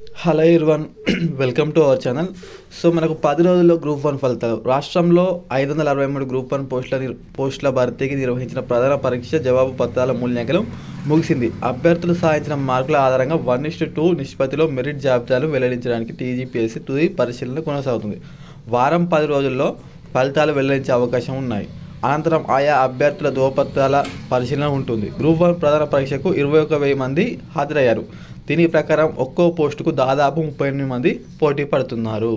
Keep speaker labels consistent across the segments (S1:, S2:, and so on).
S1: Hello everyone welcome to our channel. So మనకు పది రోజుల్లో గ్రూప్ వన్ ఫలితాలు. రాష్ట్రంలో ఐదు వందల అరవై మూడు గ్రూప్ వన్ పోస్టుల పోస్టుల భర్తీకి నిర్వహించిన ప్రధాన పరీక్ష జవాబు పత్రాల మూల్యాంకనం ముగిసింది. అభ్యర్థులు సాధించిన మార్కుల ఆధారంగా వన్ ఇస్టు టూ నిష్పత్తిలో మెరిట్ జాబితాలు వెల్లడించడానికి టీజీపీఎస్సీ తుది పరిశీలన కొనసాగుతుంది. వారం పది రోజుల్లో ఫలితాలు వెల్లడించే అవకాశం ఉన్నాయి. అనంతరం ఆయా అభ్యర్థుల ధృవపత్రాల పరిశీలన ఉంటుంది. గ్రూప్ వన్ ప్రధాన పరీక్షకు ఇరవై ఒక వెయ్యి మంది హాజరయ్యారు. దీని ప్రకారం ఒక్కో పోస్టుకు దాదాపు ముప్పై ఎనిమిది మంది పోటీ పడుతున్నారు.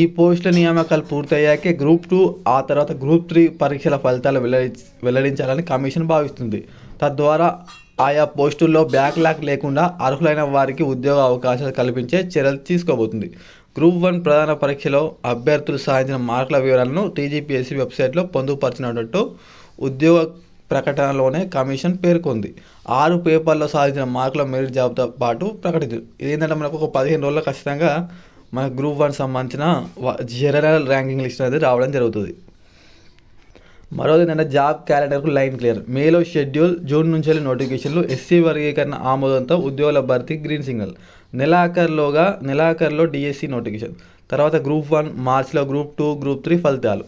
S1: ఈ పోస్టుల నియామకాలు పూర్తయ్యాకే గ్రూప్ టూ ఆ తర్వాత గ్రూప్ త్రీ పరీక్షల ఫలితాలు వెల్లడి వెల్లడించాలని కమిషన్ భావిస్తుంది. తద్వారా ఆయా పోస్టుల్లో బ్యాక్లాగ్ లేకుండా అర్హులైన వారికి ఉద్యోగ అవకాశాలు కల్పించే చర్యలు తీసుకోబోతుంది. గ్రూప్ వన్ ప్రధాన పరీక్షలో అభ్యర్థులు సాధించిన మార్కుల వివరాలను టీజీపీఎస్సీ వెబ్సైట్లో పొందుపరిచినట్టు ఉద్యోగ ప్రకటనలోనే కమిషన్ పేర్కొంది. ఆరు పేపర్లో సాధించిన మార్కుల మెరిట్ జాబితా పాటు ప్రకటించింది ఇదేంటంటే మనకు ఒక పదిహేను రోజుల్లో ఖచ్చితంగా మన గ్రూప్ వన్ సంబంధించిన జనరల్ ర్యాంకింగ్ లిస్ట్ అనేది రావడం జరుగుతుంది. మరోది ఏంటంటే జాబ్ క్యాలెండర్కు లైన్ క్లియర్. మేలో షెడ్యూల్ జూన్ నుంచి వెళ్ళి నోటిఫికేషన్లు ఎస్సీ వర్గీకరణ ఆమోదంతో ఉద్యోగుల భర్తీ గ్రీన్ సిగ్నల్ నెలాఖరులోగా నెలాఖరులో డిఎస్సి నోటిఫికేషన్. తర్వాత గ్రూప్ వన్ మార్చిలో గ్రూప్ టూ గ్రూప్ త్రీ ఫలితాలు.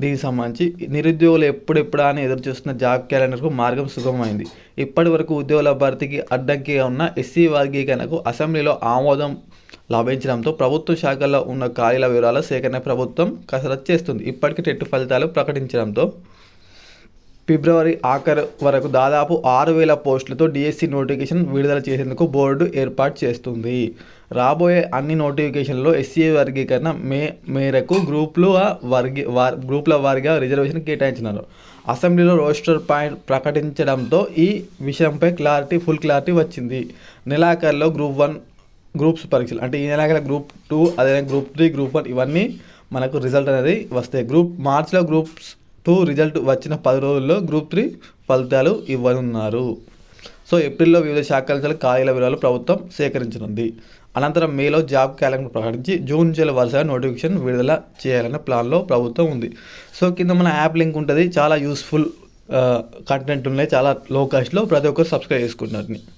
S1: దీనికి సంబంధించి నిరుద్యోగులు ఎప్పుడెప్పుడా అని ఎదురు చూస్తున్న జాబ్ క్యాలెండర్కు మార్గం సుగమమైంది. ఇప్పటి వరకు ఉద్యోగుల భర్తీకి అడ్డంకిగా ఉన్న ఎస్సీ వర్గీకరణకు అసెంబ్లీలో ఆమోదం లభించడంతో ప్రభుత్వ శాఖల్లో ఉన్న ఖాళీల వివరాల సేకరణ ప్రభుత్వం కసరత్తు చేస్తుంది. ఇప్పటికే టెట్టు ఫలితాలు ప్రకటించడంతో ఫిబ్రవరి ఆఖరు వరకు దాదాపు ఆరు వేల పోస్టులతో డిఎస్సి నోటిఫికేషన్ విడుదల చేసేందుకు బోర్డు ఏర్పాటు చేస్తుంది. రాబోయే అన్ని నోటిఫికేషన్లో ఎస్సీ వర్గీకరణ మే మేరకు గ్రూపులు వర్గీ వార్ గ్రూపుల వారిగా రిజర్వేషన్ కేటాయించినారు అసెంబ్లీలో రోస్టర్ పాయింట్ ప్రకటించడంతో ఈ విషయంపై క్లారిటీ ఫుల్ క్లారిటీ వచ్చింది. నెలాఖరులో గ్రూప్ వన్ గ్రూప్స్ పరీక్షలు అంటే ఈ నెలాఖరు గ్రూప్ టూ అదే గ్రూప్ త్రీ గ్రూప్ వన్ ఇవన్నీ మనకు రిజల్ట్ అనేది వస్తాయి. గ్రూప్ మార్చిలో గ్రూప్స్ టూ రిజల్ట్ వచ్చిన పది రోజుల్లో గ్రూప్ త్రీ ఫలితాలు ఇవ్వనున్నారు. సో ఏప్రిల్లో వివిధ శాఖల నుంచి ఖాళీల వివరాలు ప్రభుత్వం సేకరించనుంది. అనంతరం మేలో జాబ్ క్యాలెండర్ ప్రకటించి జూన్ జూలై వరుసగా నోటిఫికేషన్ విడుదల చేయాలనే ప్లాన్లో ప్రభుత్వం ఉంది. సో కింద మన యాప్ లింక్ ఉంటుంది. చాలా యూస్ఫుల్ కంటెంట్ ఉన్నాయి. చాలా లో కాస్ట్లో ప్రతి ఒక్కరు సబ్స్క్రైబ్ చేసుకుంటారు